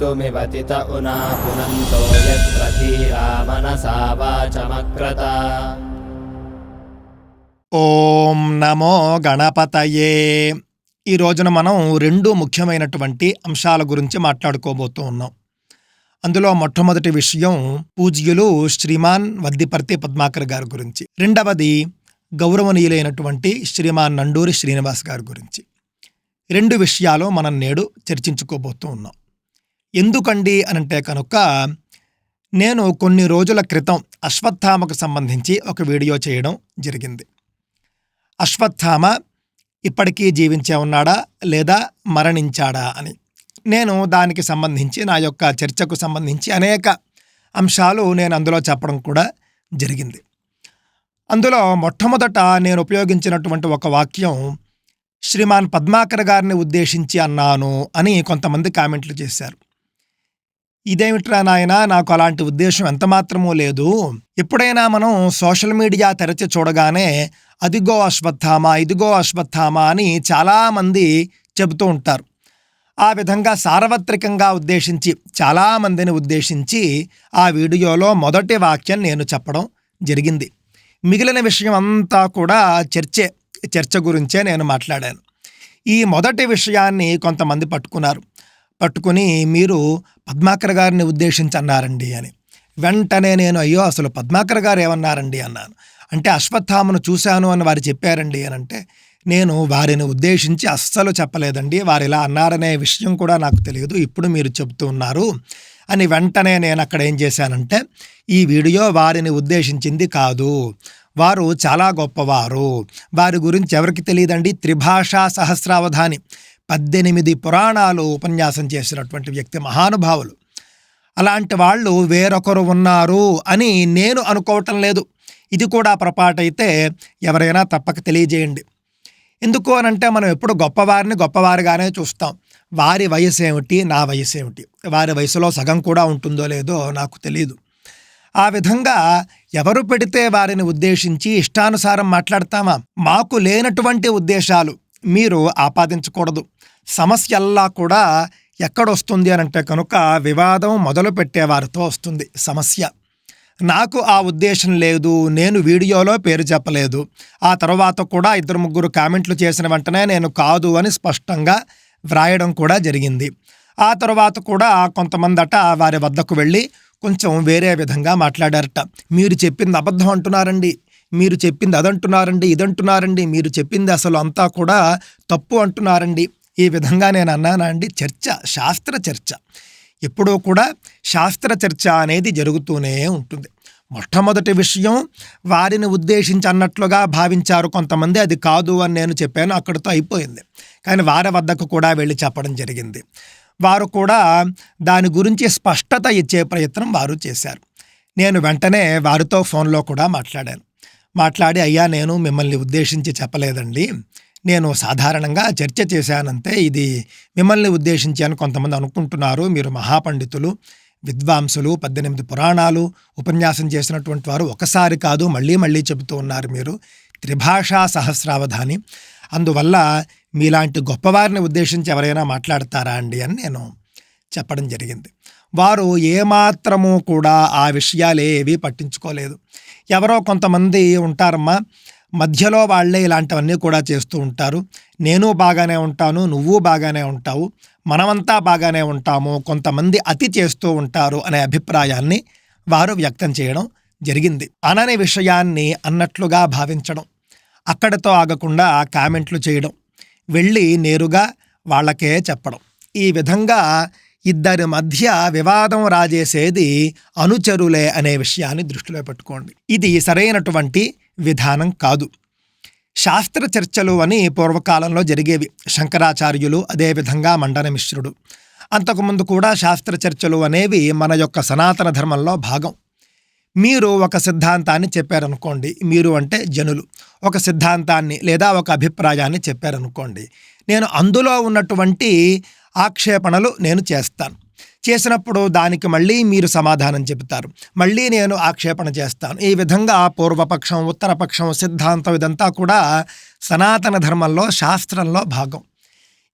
मृत्युमिवतित उना पुनन्तो यत्र धीरा मनसा वाचमक्रता ఓం నమో గణపతయే ఈ రోజున మనం రెండు ముఖ్యమైనటువంటి అంశాల గురించి మాట్లాడుకోబోతూ ఉన్నాం అందులో మొట్టమొదటి విషయం పూజ్యులు శ్రీమాన్ వద్దిపర్తి పద్మాకర్ గారి గురించి రెండవది గౌరవనీయులైనటువంటి శ్రీమాన్ నండూరి శ్రీనివాస్ గారి గురించి రెండు విషయాలు మనం నేడు చర్చించుకోబోతూ ఉన్నాం ఎందుకండి అనంటే కనుక నేను కొన్ని రోజుల క్రితం అశ్వత్థామకు సంబంధించి ఒక వీడియో చేయడం జరిగింది. అశ్వత్థామ ఇప్పటికీ జీవించే ఉన్నాడా లేదా మరణించాడా అని. నేను దానికి సంబంధించి నా యొక్క చర్చకు సంబంధించి అనేక అంశాలు నేను అందులో చెప్పడం కూడా జరిగింది. అందులో మొట్టమొదట నేను ఉపయోగించినటువంటి ఒక వాక్యం శ్రీమాన్ పద్మాకర్ గారిని ఉద్దేశించి అన్నాను అని కొంతమంది కామెంట్లు చేశారు. ఇదేమిట్రా నాయన? నాకు అలాంటి ఉద్దేశం ఎంతమాత్రమూ లేదు. ఎప్పుడైనా మనం సోషల్ మీడియా తెరచి చూడగానే అదిగో అశ్వత్థామ ఇదిగో అశ్వత్థామ అని చాలామంది చెబుతూ ఉంటారు. ఆ విధంగా సార్వత్రికంగా ఉద్దేశించి చాలామందిని ఉద్దేశించి ఆ వీడియోలో మొదటి వాక్యం నేను చెప్పడం జరిగింది. మిగిలిన విషయం అంతా కూడా చర్చే చర్చ గురించే నేను మాట్లాడాను. ఈ మొదటి విషయాన్ని కొంతమంది పట్టుకున్నారు. పట్టుకుని మీరు పద్మాకర్ గారిని ఉద్దేశించి అన్నారండి అని. వెంటనే నేను అయ్యో అసలు పద్మాకర్ గారు ఏమన్నారండి అన్నాను. అంటే అశ్వత్థామను చూశాను అని వారు చెప్పారండి అని అంటే నేను వారిని ఉద్దేశించి అస్సలు చెప్పలేదండి వారు ఇలా అన్నారనే విషయం కూడా నాకు తెలియదు ఇప్పుడు మీరు చెబుతూ ఉన్నారు అని వెంటనే నేను అక్కడ ఏం చేశానంటే ఈ వీడియో వారిని ఉద్దేశించింది కాదు వారు చాలా గొప్పవారు వారి గురించి ఎవరికి తెలియదండి త్రిభాషా సహస్రావధాని. పద్దెనిమిది పురాణాలు ఉపన్యాసం చేసినటువంటి వ్యక్తి మహానుభావులు. అలాంటి వాళ్ళు వేరొకరు ఉన్నారు అని నేను అనుకోవటం లేదు. ఇది కూడా పొరపాటైతే ఎవరైనా తప్పక తెలియజేయండి. ఎందుకు అనంటే మనం ఎప్పుడు గొప్పవారిని గొప్పవారిగానే చూస్తాం. వారి వయసు ఏమిటి? నా వయసు ఏమిటి? వారి వయసులో సగం కూడా ఉంటుందో లేదో నాకు తెలియదు ఆ విధంగా ఎవరు పెడితే వారిని ఉద్దేశించి ఇష్టానుసారం మాట్లాడతామా? మాకు లేనటువంటి ఉద్దేశాలు. మీరు ఆపాదించకూడదు. సమస్యల్లా కూడా ఎక్కడొస్తుంది అని అంటే కనుక వివాదం మొదలు పెట్టేవారితో వస్తుంది సమస్య. నాకు ఆ ఉద్దేశం లేదు నేను వీడియోలో పేరు చెప్పలేదు. ఆ తర్వాత కూడా ఇద్దరు ముగ్గురు కామెంట్లు చేసిన వెంటనే నేను కాదు అని స్పష్టంగా వ్రాయడం కూడా జరిగింది. ఆ తర్వాత కూడా కొంతమందట వారి వద్దకు వెళ్ళి కొంచెం వేరే విధంగా మాట్లాడారట. మీరు చెప్పింది అబద్ధం అంటున్నారండి. మీరు చెప్పింది అదంటున్నారండి ఇదంటున్నారండి మీరు చెప్పింది అసలు అంతా కూడా తప్పు అంటున్నారండి. ఈ విధంగా నేను అన్నానా అండి చర్చ శాస్త్ర చర్చ. ఎప్పుడూ కూడా శాస్త్ర చర్చ అనేది జరుగుతూనే ఉంటుంది. మొట్టమొదటి విషయం వారిని ఉద్దేశించి అన్నట్లుగా భావించారు కొంతమంది అది కాదు అని నేను చెప్పాను అక్కడితో అయిపోయింది. కానీ వారి వద్దకు కూడా వెళ్ళి చెప్పడం జరిగింది. వారు కూడా దాని గురించి స్పష్టత ఇచ్చే ప్రయత్నం వారు చేశారు. నేను వెంటనే వారితో ఫోన్లో కూడా మాట్లాడాను. మాట్లాడి అయ్యా నేను మిమ్మల్ని ఉద్దేశించి చెప్పలేదండి. నేను సాధారణంగా చర్చ చేశానంతే. ఇది మిమ్మల్ని ఉద్దేశించి అని కొంతమంది అనుకుంటున్నారు. మీరు మహాపండితులు విద్వాంసులు పద్దెనిమిది పురాణాలు ఉపన్యాసం చేసినటువంటి వారు ఒకసారి కాదు మళ్ళీ మళ్ళీ చెబుతూ ఉన్నారు మీరు. త్రిభాషా సహస్రావధాని. అందువల్ల మీలాంటి గొప్పవారిని ఉద్దేశించి ఎవరైనా మాట్లాడతారా అండి అని నేను చెప్పడం జరిగింది. వారు ఏమాత్రము కూడా ఆ విషయాలు ఏవి పట్టించుకోలేదు. ఎవరో కొంతమంది ఉంటారమ్మా. మధ్యలో వాళ్ళే ఇలాంటివన్నీ కూడా చేస్తూ ఉంటారు. నేను బాగానే ఉంటాను నువ్వు బాగానే ఉంటావు మనమంతా బాగానే ఉంటాము కొంతమంది అతి చేస్తూ ఉంటారు అనే అభిప్రాయాన్ని వారు వ్యక్తం చేయడం జరిగింది. అనని విషయాన్ని అన్నట్లుగా భావించడం అక్కడితో ఆగకుండా కామెంట్లు చేయడం వెళ్ళి నేరుగా వాళ్ళకే చెప్పడం. ఈ విధంగా ఇద్దరి మధ్య వివాదం రాజేసేది అనుచరులే అనే విషయాన్ని దృష్టిలో పెట్టుకోండి. ఇది సరైనటువంటి విధానం కాదు. శాస్త్ర చర్చలు అని పూర్వకాలంలో జరిగేవి. శంకరాచార్యులు అదేవిధంగా మండన మిశ్రుడు. అంతకుముందు కూడా శాస్త్ర చర్చలు అనేవి మన యొక్క సనాతన ధర్మంలో భాగం. మీరు ఒక సిద్ధాంతాన్ని చెప్పారనుకోండి మీరు అంటే జనులు. ఒక సిద్ధాంతాన్ని లేదా ఒక అభిప్రాయాన్ని చెప్పారనుకోండి నేను అందులో ఉన్నటువంటి ఆక్షేపణలు నేను చేస్తాను. చేసినప్పుడు దానికి మళ్ళీ మీరు సమాధానం చెబుతారు. మళ్ళీ నేను ఆక్షేపణ చేస్తాను. ఈ విధంగా పూర్వపక్షం ఉత్తరపక్షం సిద్ధాంతం ఇదంతా కూడా సనాతన ధర్మంలో శాస్త్రంలో భాగం.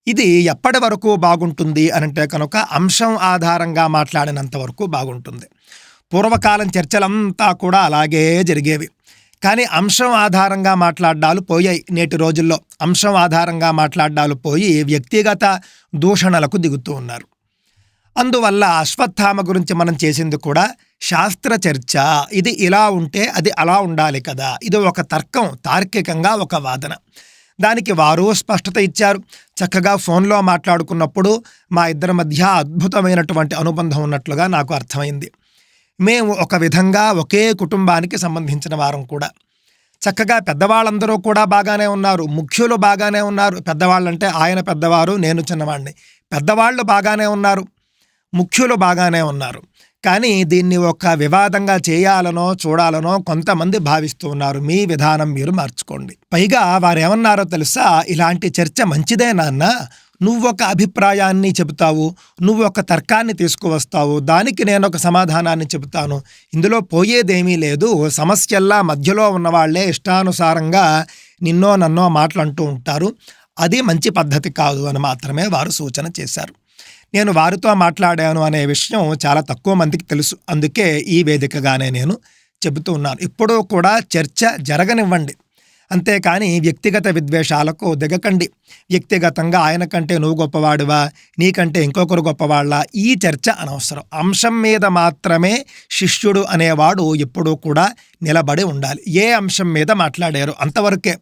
ఇది ఎప్పటి వరకు బాగుంటుంది అనంటే కనుక అంశం ఆధారంగా మాట్లాడినంత వరకు బాగుంటుంది. పూర్వకాలం చర్చలంతా కూడా అలాగే జరిగేవి. కానీ అంశం ఆధారంగా మాట్లాడ్డాలు పోయాయి నేటి రోజుల్లో. అంశం ఆధారంగా మాట్లాడ్డాలు పోయి వ్యక్తిగత దూషణలకు దిగుతూ ఉన్నారు. అందువల్ల అశ్వత్థామ గురించి మనం చేసింది కూడా శాస్త్ర చర్చ. ఇది ఇలా ఉంటే అది అలా ఉండాలి కదా. ఇది ఒక తర్కం తార్కికంగా ఒక వాదన. దానికి వారు స్పష్టత ఇచ్చారు. చక్కగా ఫోన్లో మాట్లాడుకున్నప్పుడు మా ఇద్దరి మధ్య అద్భుతమైనటువంటి అనుబంధం ఉన్నట్లుగా నాకు అర్థమైంది. మేము ఒక విధంగా ఒకే కుటుంబానికి సంబంధించిన వారం కూడా. చక్కగా పెద్దవాళ్ళందరూ కూడా బాగానే ఉన్నారు. ముఖ్యులు బాగానే ఉన్నారు. పెద్దవాళ్ళంటే ఆయన పెద్దవారు నేను చిన్నవాడిని పెద్దవాళ్ళు బాగానే ఉన్నారు. ముఖ్యులు బాగానే ఉన్నారు. కానీ దీన్ని ఒక వివాదంగా చేయాలనో చూడాలనో కొంతమంది భావిస్తూ ఉన్నారు. మీ విధానం మీరు మార్చుకోండి. పైగా వారేమన్నారో తెలుసా? ఇలాంటి చర్చ మంచిదే నాన్న. నువ్వొక అభిప్రాయాన్ని చెబుతావు నువ్వు ఒక తర్కాన్ని తీసుకువస్తావు దానికి నేను ఒక సమాధానాన్ని చెబుతాను. ఇందులో పోయేదేమీ లేదు. సమస్యల్లా మధ్యలో ఉన్నవాళ్ళే ఇష్టానుసారంగా నిన్నో నన్నో మాటలంటూ ఉంటారు. అది మంచి పద్ధతి కాదు అని మాత్రమే వారు సూచన చేశారు. నేను వారితో మాట్లాడాను అనే విషయం చాలా తక్కువ మందికి తెలుసు. అందుకే ఈ వేదికగానే నేను చెబుతూ ఉన్నాను. ఇప్పుడు కూడా చర్చ జరగనివ్వండి. అంతేకాని వ్యక్తిగత విద్వేషాలకు దిగకండి. వ్యక్తిగతంగా ఆయన కంటే నువ్వు గొప్పవాడువా నీకంటే ఇంకొకరు గొప్పవాళ్ళ? ఈ చర్చ అనవసరం. అంశం మీద మాత్రమే శిష్యుడు అనేవాడు ఎప్పుడూ కూడా నిలబడి ఉండాలి. ఏ అంశం మీద మాట్లాడారు? అంతవరకే.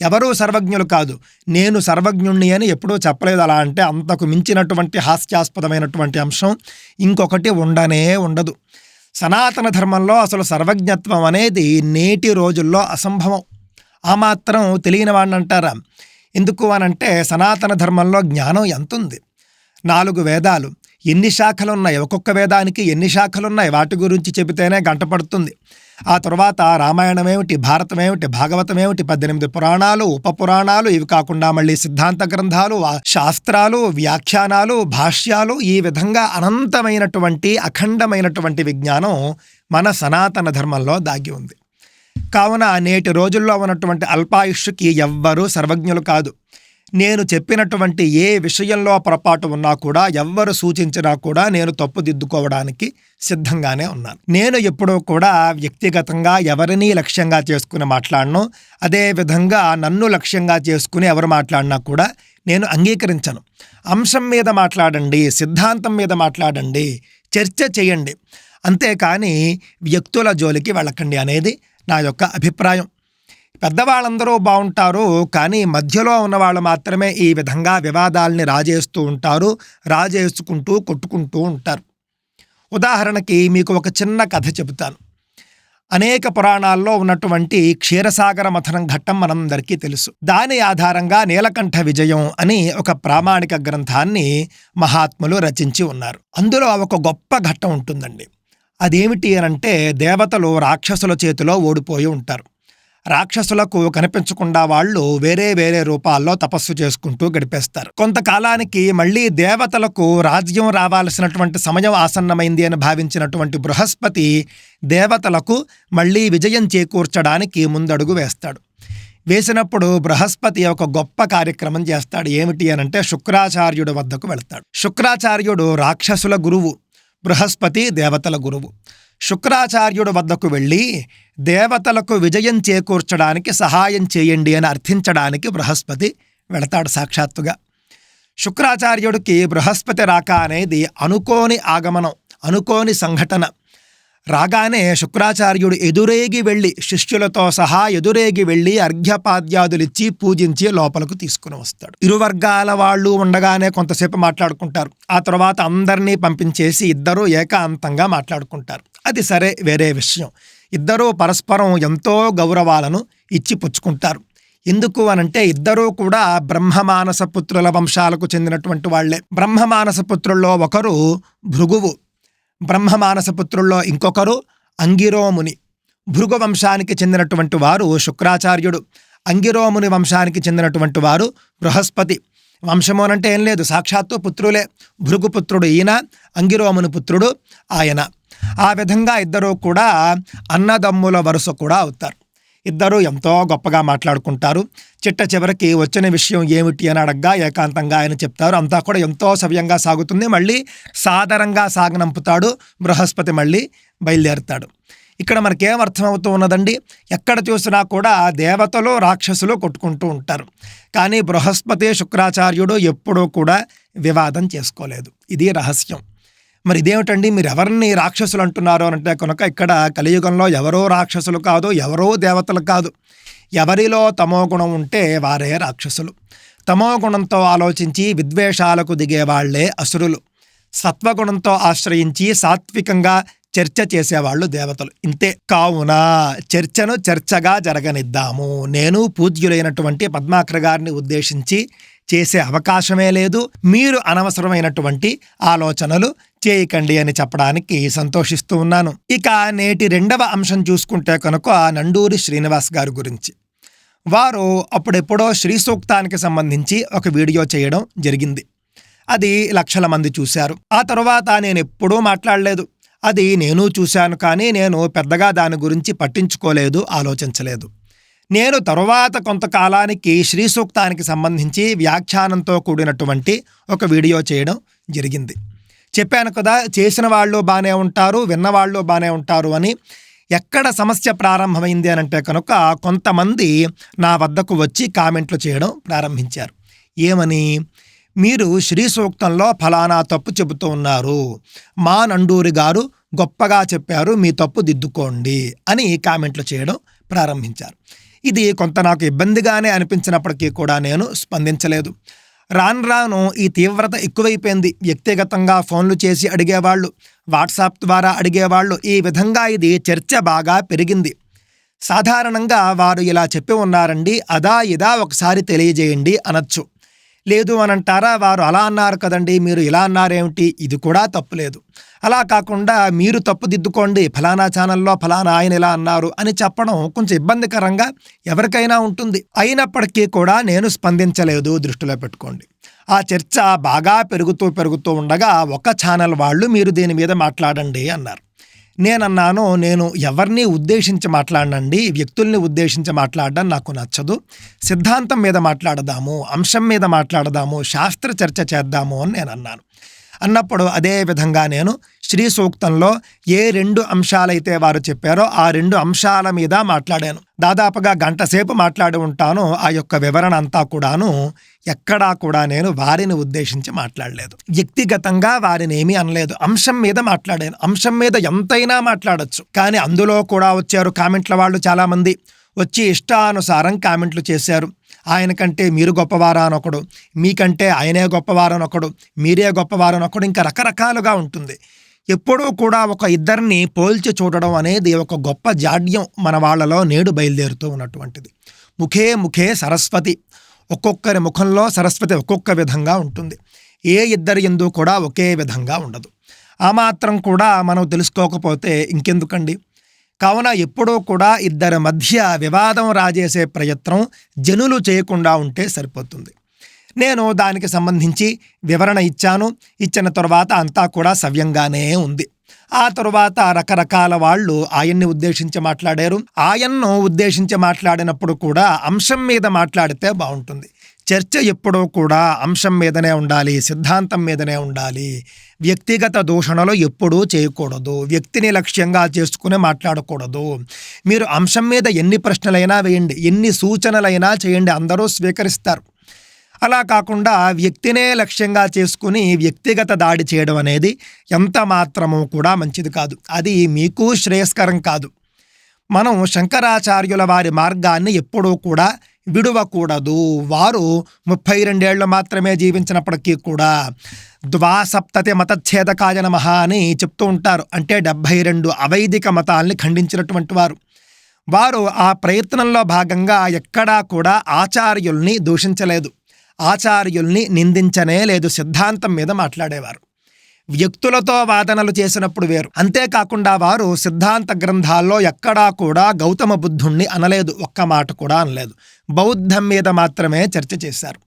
ఎవరూ సర్వజ్ఞులు కాదు. నేను సర్వజ్ఞుణ్ణి అని ఎప్పుడూ చెప్పలేదు. అలా అంటే అంతకు మించినటువంటి హాస్యాస్పదమైనటువంటి అంశం ఇంకొకటి ఉండనే ఉండదు. సనాతన ధర్మంలో అసలు సర్వజ్ఞత్వం అనేది నేటి రోజుల్లో అసంభవం. ఆ మాత్రం తెలియని వాడిని అంటారా ఎందుకు అనంటే సనాతన ధర్మంలో జ్ఞానం ఎంతుంది. నాలుగు వేదాలు. ఎన్ని శాఖలు ఉన్నాయి ఒక్కొక్క వేదానికి ఎన్ని శాఖలు ఉన్నాయి వాటి గురించి చెబితేనే గంట పడుతుంది. ఆ తర్వాత రామాయణమేమిటి? భారతమేమిటి? భాగవతమేమిటి? పద్దెనిమిది పురాణాలు ఉప పురాణాలు ఇవి కాకుండా మళ్ళీ సిద్ధాంత గ్రంథాలు శాస్త్రాలు వ్యాఖ్యానాలు భాష్యాలు ఈ విధంగా అనంతమైనటువంటి అఖండమైనటువంటి విజ్ఞానం మన సనాతన ధర్మంలో దాగి ఉంది. కావున నేటి రోజుల్లో ఉన్నటువంటి అల్పాయుష్కి ఎవ్వరూ సర్వజ్ఞులు కాదు. నేను చెప్పినటువంటి ఏ విషయంలో పొరపాటు ఉన్నా కూడా ఎవ్వరు సూచించినా కూడా నేను తప్పుదిద్దుకోవడానికి సిద్ధంగానే ఉన్నాను. నేను ఎప్పుడూ కూడా వ్యక్తిగతంగా ఎవరిని లక్ష్యంగా చేసుకుని మాట్లాడను. అదేవిధంగా నన్ను లక్ష్యంగా చేసుకుని ఎవరు మాట్లాడినా కూడా నేను అంగీకరించను. అంశం మీద మాట్లాడండి సిద్ధాంతం మీద మాట్లాడండి చర్చ చేయండి. అంతేకాని వ్యక్తుల జోలికి వెళ్ళకండి అనేది నా యొక్క అభిప్రాయం. పెద్దవాళ్ళందరూ బాగుంటారు కానీ మధ్యలో ఉన్నవాళ్ళు మాత్రమే ఈ విధంగా వివాదాల్ని రాజేస్తూ ఉంటారు రాజేసుకుంటూ కొట్టుకుంటూ ఉంటారు. ఉదాహరణకి మీకు ఒక చిన్న కథ చెబుతాను. అనేక పురాణాల్లో ఉన్నటువంటి క్షీరసాగర మథనం ఘట్టం మనందరికీ తెలుసు. దాని ఆధారంగా నీలకంఠ విజయం అని ఒక ప్రామాణిక గ్రంథాన్ని మహాత్ములు రచించి ఉన్నారు. అందులో ఒక గొప్ప ఘట్టం ఉంటుందండి. అదేమిటి అనంటే దేవతలు రాక్షసుల చేతిలో ఓడిపోయి ఉంటారు. రాక్షసులకు కనిపించకుండా వాళ్ళు వేరే వేరే రూపాల్లో తపస్సు చేసుకుంటూ గడిపేస్తారు. కొంతకాలానికి మళ్ళీ దేవతలకు రాజ్యం రావాల్సినటువంటి సమయం ఆసన్నమైంది అని భావించినటువంటి బృహస్పతి దేవతలకు మళ్ళీ విజయం చేకూర్చడానికి ముందడుగు వేస్తాడు. వేసినప్పుడు బృహస్పతి ఒక గొప్ప కార్యక్రమం చేస్తాడు. ఏమిటి అనంటే శుక్రాచార్యుడి వద్దకు వెళ్తాడు. శుక్రాచార్యుడు రాక్షసుల గురువు. బృహస్పతి దేవతల గురువు. శుక్రాచార్యుడు వద్దకు వెళ్ళి దేవతలకు విజయం చేకూర్చడానికి సహాయం చేయండి అని అర్థించడానికి బృహస్పతి వెళతాడు సాక్షాత్తుగా. శుక్రాచార్యుడికి బృహస్పతి రాక అనేది అనుకోని ఆగమనం అనుకోని సంఘటన. రాగానే శుక్రాచార్యుడు ఎదురేగి వెళ్ళి శిష్యులతో సహా ఎదురేగి వెళ్ళి అర్ఘ్యపాద్యాదులిచ్చి పూజించి లోపలకు తీసుకుని వస్తాడు. ఇరు వర్గాల వాళ్ళు ఉండగానే కొంతసేపు మాట్లాడుకుంటారు. ఆ తర్వాత అందరినీ పంపించేసి ఇద్దరూ ఏకాంతంగా మాట్లాడుకుంటారు. అది సరే వేరే విషయం. ఇద్దరూ పరస్పరం ఎంతో గౌరవాలను ఇచ్చి పుచ్చుకుంటారు. ఎందుకు అనంటే ఇద్దరూ కూడా బ్రహ్మమానస పుత్రుల వంశాలకు చెందినటువంటి వాళ్ళే. బ్రహ్మమానస పుత్రుల్లో ఒకరు భృగువు. బ్రహ్మమానసపుత్రుల్లో ఇంకొకరు అంగిరోముని. భృగు వంశానికి చెందినటువంటి వారు శుక్రాచార్యుడు. అంగిరోముని వంశానికి చెందినటువంటి వారు బృహస్పతి. వంశమోనంటే ఏం లేదు సాక్షాత్తు పుత్రులే. భృగుపుత్రుడు ఈయన అంగిరోముని పుత్రుడు ఆయన. ఆ విధంగా ఇద్దరూ కూడా అన్నదమ్ముల వరుస కూడా అవుతారు. ఇద్దరూ ఎంతో గొప్పగా మాట్లాడుకుంటారు. చిట్ట చివరికి వచ్చిన విషయం ఏమిటి అని అడగ్గా ఏకాంతంగా ఆయన చెప్తారు. అంతా కూడా ఎంతో సవ్యంగా సాగుతుంది. మళ్ళీ సాదరంగా సాగనంపుతాడు. బృహస్పతి మళ్ళీ బయలుదేరుతాడు. ఇక్కడ మనకేం అర్థమవుతూ ఉన్నదండి? ఎక్కడ చూసినా కూడా దేవతలు రాక్షసులు కొట్టుకుంటూ ఉంటారు. కానీ బృహస్పతి శుక్రాచార్యుడు ఎప్పుడూ కూడా వివాదం చేసుకోలేదు. ఇది రహస్యం. మరి ఇదేమిటండి? మీరు ఎవరిని రాక్షసులు అంటున్నారు అంటే కనుక ఇక్కడ కలియుగంలో ఎవరో రాక్షసులు కాదు ఎవరో దేవతలు కాదు. ఎవరిలో తమో గుణం ఉంటే వారే రాక్షసులు. తమో గుణంతో ఆలోచించి విద్వేషాలకు దిగేవాళ్ళే అసురులు. సత్వగుణంతో ఆశ్రయించి సాత్వికంగా చర్చ చేసేవాళ్ళు దేవతలు. ఇంతే. కావున చర్చను చర్చగా జరగనిద్దాము. నేను పూజ్యులైనటువంటి పద్మాకర్ గారిని ఉద్దేశించి చేసే అవకాశమే లేదు. మీరు అనవసరమైనటువంటి ఆలోచనలు చేయకండి అని చెప్పడానికి సంతోషిస్తూ ఉన్నాను. ఇక నేటి రెండవ అంశం చూసుకుంటే కనుక నండూరి శ్రీనివాస్ గారి గురించి. వారు అప్పుడెప్పుడో శ్రీ సూక్తానికి సంబంధించి ఒక వీడియో చేయడం జరిగింది. అది లక్షల మంది చూశారు. ఆ తర్వాత నేను ఎప్పుడూ మాట్లాడలేదు. అది నేను చూశాను కానీ నేను పెద్దగా దాని గురించి పట్టించుకోలేదు ఆలోచించలేదు. నేను తరువాత కొంతకాలానికి శ్రీ సూక్తానికి సంబంధించి వ్యాఖ్యానంతో కూడినటువంటి ఒక వీడియో చేయడం జరిగింది. చెప్పాను కదా చేసిన వాళ్ళు బాగానే ఉంటారు విన్నవాళ్ళు బాగానే ఉంటారు అని. ఎక్కడ సమస్య ప్రారంభమైంది అని అంటే కనుక కొంతమంది నా వద్దకు వచ్చి కామెంట్లు చేయడం ప్రారంభించారు. ఏమని? మీరు శ్రీ సూక్తంలో ఫలానా తప్పు చెబుతూ ఉన్నారు. మా నండూరి గారు గొప్పగా చెప్పారు మీ తప్పు దిద్దుకోండి అని కామెంట్లు చేయడం ప్రారంభించారు. ఇది కొంత నాకు ఇబ్బందిగానే అనిపించినప్పటికీ కూడా నేను స్పందించలేదు. రాను రాను ఈ తీవ్రత ఎక్కువైపోయింది. వ్యక్తిగతంగా ఫోన్లు చేసి అడిగేవాళ్ళు వాట్సాప్ ద్వారా అడిగేవాళ్ళు ఈ విధంగా ఇది చర్చ బాగా పెరిగింది. సాధారణంగా వారు ఇలా చెప్పి ఉన్నారండి అదా ఇదా ఒకసారి తెలియజేయండి అనొచ్చు. లేదు అని అంటారా? వారు అలా అన్నారు కదండి మీరు ఇలా అన్నారేమిటి? ఇది కూడా తప్పులేదు అలా కాకుండా మీరు తప్పు దిద్దుకోండి ఫలానా ఛానల్లో ఫలానా ఆయన ఇలా అన్నారు అని చెప్పడం కొంచెం ఇబ్బందికరంగా ఎవరికైనా ఉంటుంది. అయినప్పటికీ కూడా నేను స్పందించలేదు దృష్టిలో పెట్టుకోండి. ఆ చర్చ బాగా పెరుగుతూ పెరుగుతూ ఉండగా ఒక ఛానల్ వాళ్ళు మీరు దీని మీద మాట్లాడండి అన్నారు. నేనన్నాను నేను ఎవరిని ఉద్దేశించి మాట్లాడనండి వ్యక్తుల్ని ఉద్దేశించి మాట్లాడడం నాకు నచ్చదు. సిద్ధాంతం మీద మాట్లాడదాము అంశం మీద మాట్లాడదాము శాస్త్ర చర్చ చేద్దాము అని నేను అన్నాను అన్నప్పుడు అదే విధంగా నేను శ్రీ సూక్తంలో ఏ రెండు అంశాలైతే వారు చెప్పారో ఆ రెండు అంశాల మీద మాట్లాడాను. దాదాపుగా గంట సేపు మాట్లాడి ఉంటాను. ఆ యొక్క వివరణ అంతా కూడాను ఎక్కడా కూడా నేను వారిని ఉద్దేశించి మాట్లాడలేదు. వ్యక్తిగతంగా వారిని ఏమీ అనలేదు. అంశం మీద మాట్లాడాను. అంశం మీద ఎంతైనా మాట్లాడొచ్చు. కానీ అందులో కూడా వచ్చారు కామెంట్ల వాళ్ళు చాలామంది. వచ్చి ఇష్టానుసారం కామెంట్లు చేశారు. ఆయన కంటే మీరు గొప్పవారా అనొకడు మీకంటే ఆయనే గొప్పవారనొకడు మీరే గొప్పవారనొకడు ఇంకా రకరకాలుగా ఉంటుంది. ఎప్పుడూ కూడా ఒక ఇద్దరిని పోల్చి చూడడం అనేది ఒక గొప్ప జాడ్యం మన వాళ్ళలో నేడు బయలుదేరుతూ ఉన్నటువంటిది. ముఖే ముఖే సరస్వతి ఒక్కొక్కరి ముఖంలో సరస్వతి ఒక్కొక్క విధంగా ఉంటుంది. ఏ ఇద్దరి ఎందు కూడా ఒకే విధంగా ఉండదు. ఆ మాత్రం కూడా మనం తెలుసుకోకపోతే ఇంకెందుకండి? కావున ఎప్పుడూ కూడా ఇద్దరి మధ్య వివాదం రాజేసే ప్రయత్నం జనులు చేయకుండా ఉంటే సరిపోతుంది. నేను దానికి సంబంధించి వివరణ ఇచ్చాను. ఇచ్చిన తర్వాత అంతా కూడా సవ్యంగానే ఉంది. ఆ తరువాత రకరకాల వాళ్ళు ఆయన్ని ఉద్దేశించి మాట్లాడారు. ఆయన్ను ఉద్దేశించి మాట్లాడినప్పుడు కూడా అంశం మీద మాట్లాడితే బాగుంటుంది. చర్చ ఎప్పుడూ కూడా అంశం మీదనే ఉండాలి సిద్ధాంతం మీదనే ఉండాలి. వ్యక్తిగత దూషణలు ఎప్పుడూ చేయకూడదు. వ్యక్తిని లక్ష్యంగా చేసుకుని మాట్లాడకూడదు. మీరు అంశం మీద ఎన్ని ప్రశ్నలైనా వేయండి ఎన్ని సూచనలైనా చేయండి అందరూ స్వీకరిస్తారు. అలా కాకుండా వ్యక్తినే లక్ష్యంగా చేసుకుని వ్యక్తిగత దాడి చేయడం అనేది ఎంత మాత్రమూ కూడా మంచిది కాదు. అది మీకు శ్రేయస్కరం కాదు. మనం శంకరాచార్యుల వారి మార్గాన్ని ఎప్పుడూ కూడా విడువకూడదు. వారు ముప్పై రెండేళ్ళు మాత్రమే జీవించినప్పటికీ కూడా ద్వాసప్తతి మతఛేదకాయ మహా అని చెప్తూ ఉంటారు. అంటే డెబ్భై రెండు అవైదిక మతాల్ని ఖండించినటువంటి వారు. వారు ఆ ప్రయత్నంలో భాగంగా ఎక్కడా కూడా ఆచార్యుల్ని దూషించలేదు. ఆచార్యుల్ని నిందించనే లేదు. సిద్ధాంతం మీద మాట్లాడేవారు. వ్యక్తులతో వాదనలు చేసినప్పుడు వేరు. అంతేకాకుండా వారు సిద్ధాంత గ్రంథాల్లో ఎక్కడా కూడా గౌతమ బుద్ధుణ్ణి అనలేదు. ఒక్క మాట కూడా అనలేదు. బౌద్ధం మీద మాత్రమే చర్చ చేశారు.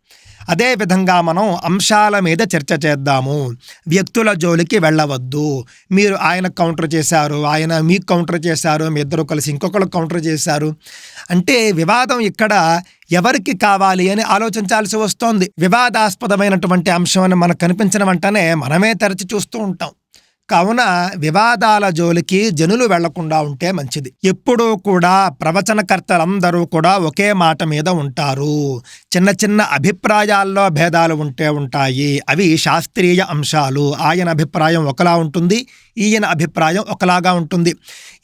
అదే విధంగా మనం అంశాల మీద చర్చ చేద్దాము. వ్యక్తుల జోలికి వెళ్ళవద్దు. మీరు ఆయన కౌంటర్ చేశారు ఆయన మీకు కౌంటర్ చేశారు మీ ఇద్దరు కలిసి ఇంకొకరు కౌంటర్ చేశారు. అంటే వివాదం ఇక్కడ ఎవరికి కావాలి అని ఆలోచించాల్సి వస్తోంది. వివాదాస్పదమైనటువంటి అంశం అని మనకు కనిపించిన వెంటనే మనమే తెరచి చూస్తూ ఉంటాం. కావున వివాదాల జోలికి జనులు వెళ్ళకుండా ఉంటే మంచిది. ఎప్పుడూ కూడా ప్రవచనకర్తలందరూ కూడా ఒకే మాట మీద ఉంటారు. చిన్న చిన్న అభిప్రాయాల్లో భేదాలు ఉంటే ఉంటాయి. అవి శాస్త్రీయ అంశాలు. ఆయన అభిప్రాయం ఒకలా ఉంటుంది ఈయన అభిప్రాయం ఒకలాగా ఉంటుంది.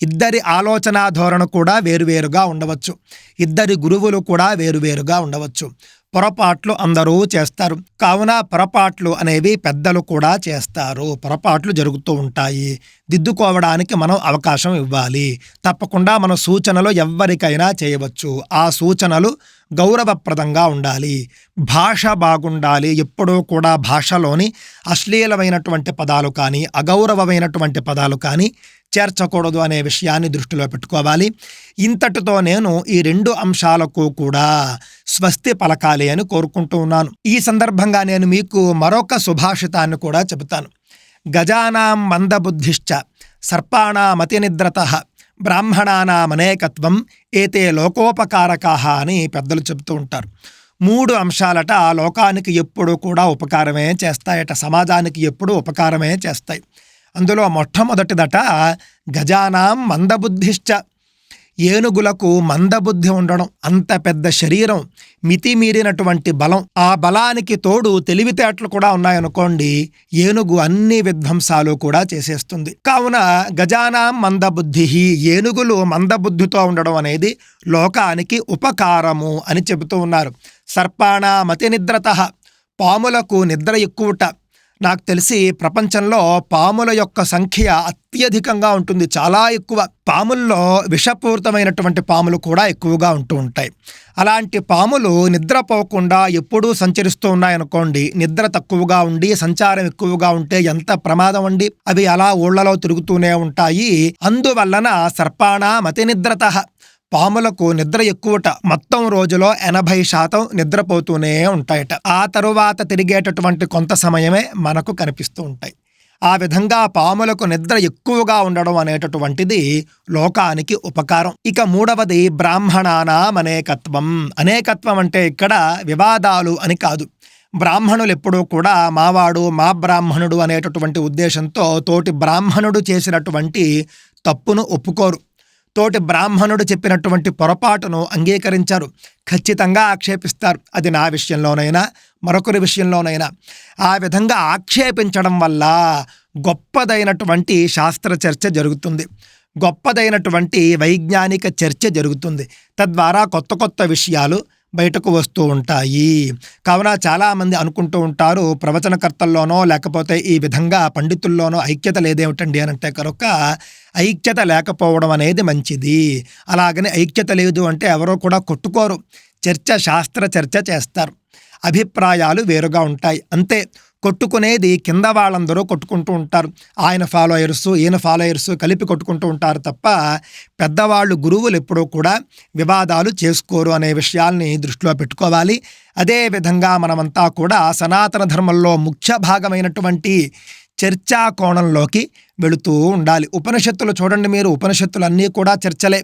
ఇద్దరి ఆలోచనా ధోరణి కూడా వేరువేరుగా ఉండవచ్చు. ఇద్దరి గురువులు కూడా వేరువేరుగా ఉండవచ్చు. పొరపాట్లు అందరూ చేస్తారు. కావున పొరపాట్లు అనేవి పెద్దలు కూడా చేస్తారు. పొరపాట్లు జరుగుతూ ఉంటాయి. దిద్దుకోవడానికి మనం అవకాశం ఇవ్వాలి. తప్పకుండా మన సూచనలు ఎవ్వరికైనా చేయవచ్చు. ఆ సూచనలు గౌరవప్రదంగా ఉండాలి. భాష బాగుండాలి. ఎప్పుడూ కూడా భాషలోని అశ్లీలమైనటువంటి పదాలు కానీ అగౌరవమైనటువంటి పదాలు కానీ చేర్చకూడదు అనే విషయాన్ని దృష్టిలో పెట్టుకోవాలి. ఇంతటితో నేను ఈ రెండు అంశాలకు కూడా స్వస్తి పలకాలి అని కోరుకుంటూ ఉన్నాను. ఈ సందర్భంగా నేను మీకు మరొక సుభాషితాన్ని కూడా చెబుతాను. గజానాం మందబుద్ధిశ్చ సర్పాణామతినిద్రత బ్రాహ్మణానామనేకత్వం ఏతే లోకోపకారకా అని పెద్దలు చెబుతూ ఉంటారు. మూడు అంశాలట లోకానికి ఎప్పుడూ కూడా ఉపకారమే చేస్తాయట సమాజానికి ఎప్పుడూ ఉపకారమే చేస్తాయి. అందులో మొట్టమొదటిదట గజానాం మందబుద్ధిశ్చ. ఏనుగులకు మందబుద్ధి ఉండడం అంత పెద్ద శరీరం మితిమీరినటువంటి బలం. ఆ బలానికి తోడు తెలివితేటలు కూడా ఉన్నాయనుకోండి ఏనుగు అన్ని విధ్వంసాలు కూడా చేసేస్తుంది. కావున గజానాం మందబుద్ధి ఏనుగులు మందబుద్ధితో ఉండడం అనేది లోకానికి ఉపకారము అని చెబుతూ ఉన్నారు. సర్పాణ మతి నిద్రత పాములకు నిద్ర ఎక్కువట. నాకు తెలిసి ప్రపంచంలో పాముల యొక్క సంఖ్య అత్యధికంగా ఉంటుంది. చాలా ఎక్కువ. పాముల్లో విషపూరితమైనటువంటి పాములు కూడా ఎక్కువగా ఉంటూ ఉంటాయి. అలాంటి పాములు నిద్రపోకుండా ఎప్పుడూ సంచరిస్తూ ఉన్నాయనుకోండి. నిద్ర తక్కువగా ఉండి సంచారం ఎక్కువగా ఉంటే ఎంత ప్రమాదం అండి? అవి అలా ఊళ్ళలో తిరుగుతూనే ఉంటాయి. అందువలన సర్పాణ మతి నిద్రత పాములకు నిద్ర ఎక్కువట మొత్తం రోజులో ఎనభై శాతం నిద్రపోతూనే ఉంటాయట. ఆ తరువాత తిరిగేటటువంటి కొంత సమయమే మనకు కనిపిస్తూ ఉంటాయి. ఆ విధంగా పాములకు నిద్ర ఎక్కువగా ఉండడం అనేటటువంటిది లోకానికి ఉపకారం. ఇక మూడవది బ్రాహ్మణానాం అనేకత్వం అనేకత్వం అంటే ఇక్కడ వివాదాలు అని కాదు. బ్రాహ్మణులు ఎప్పుడూ కూడా మావాడు మా బ్రాహ్మణుడు అనేటటువంటి ఉద్దేశంతో తోటి బ్రాహ్మణుడు చేసినటువంటి తప్పును ఒప్పుకోరు. తోటి బ్రాహ్మణుడు చెప్పినటువంటి పొరపాటును అంగీకరించారు. ఖచ్చితంగా ఆక్షేపిస్తారు. అది నా విషయంలోనైనా మరొకరి విషయంలోనైనా. ఆ విధంగా ఆక్షేపించడం వల్ల గొప్పదైనటువంటి శాస్త్ర చర్చ జరుగుతుంది. గొప్పదైనటువంటి వైజ్ఞానిక చర్చ జరుగుతుంది. తద్వారా కొత్త కొత్త విషయాలు బయటకు వస్తూ ఉంటాయి. కావున చాలామంది అనుకుంటూ ఉంటారు ప్రవచనకర్తల్లోనో లేకపోతే ఈ విధంగా పండితుల్లోనో ఐక్యత లేదేమిటండి అని అంటే కనుక ఐక్యత లేకపోవడం అనేది మంచిది. అలాగని ఐక్యత లేదు అంటే ఎవరో కూడా కొట్టుకోరు. చర్చ శాస్త్ర చర్చ చేస్తారు. అభిప్రాయాలు వేరుగా ఉంటాయి. అంతే. కొట్టుకునేది కింద వాళ్ళందరూ కొట్టుకుంటూ ఉంటారు. ఆయన ఫాలోయర్స్ ఈయన ఫాలోయర్స్ కలిపి కొట్టుకుంటూ ఉంటారు తప్ప పెద్దవాళ్ళు గురువులు ఎప్పుడూ కూడా వివాదాలు చేసుకోరు అనే విషయాల్ని దృష్టిలో పెట్టుకోవాలి. అదే విధంగా మనమంతా కూడా సనాతన ధర్మంలో ముఖ్య భాగమైనటువంటి చర్చా కోణంలోకి వెళుతూ ఉండాలి. ఉపనిషత్తులు చూడండి మీరు. ఉపనిషత్తులు అన్నీ కూడా చర్చలే.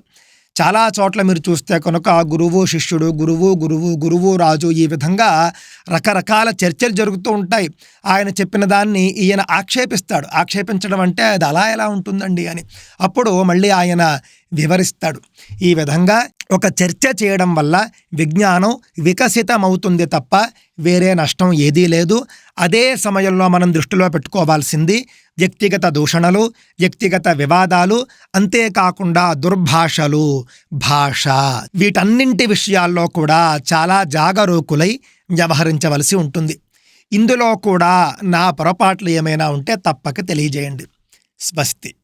చాలా చోట్ల మీరు చూస్తే కనుక గురువు శిష్యుడు గురువు గురువు గురువు రాజు ఈ విధంగా రకరకాల చర్చలు జరుగుతూ ఉంటాయి. ఆయన చెప్పిన దాన్ని ఈయన ఆక్షేపిస్తాడు. ఆక్షేపించడం అంటే అది అలా ఎలా ఉంటుందండి అని. అప్పుడు మళ్ళీ ఆయన వివరిస్తాడు. ఈ విధంగా ఒక చర్చ చేయడం వల్ల విజ్ఞానం వికసితమవుతుంది తప్ప వేరే నష్టం ఏదీ లేదు. అదే సమయంలో మనం దృష్టిలో పెట్టుకోవాల్సింది వ్యక్తిగత దూషణలు వ్యక్తిగత వివాదాలు అంతేకాకుండా దుర్భాషలు భాష. వీటన్నింటి విషయాల్లో కూడా చాలా జాగరూకులై వ్యవహరించవలసి ఉంటుంది. ఇందులో కూడా నా పొరపాట్లు ఏమైనా ఉంటే తప్పక తెలియజేయండి. స్వస్తి.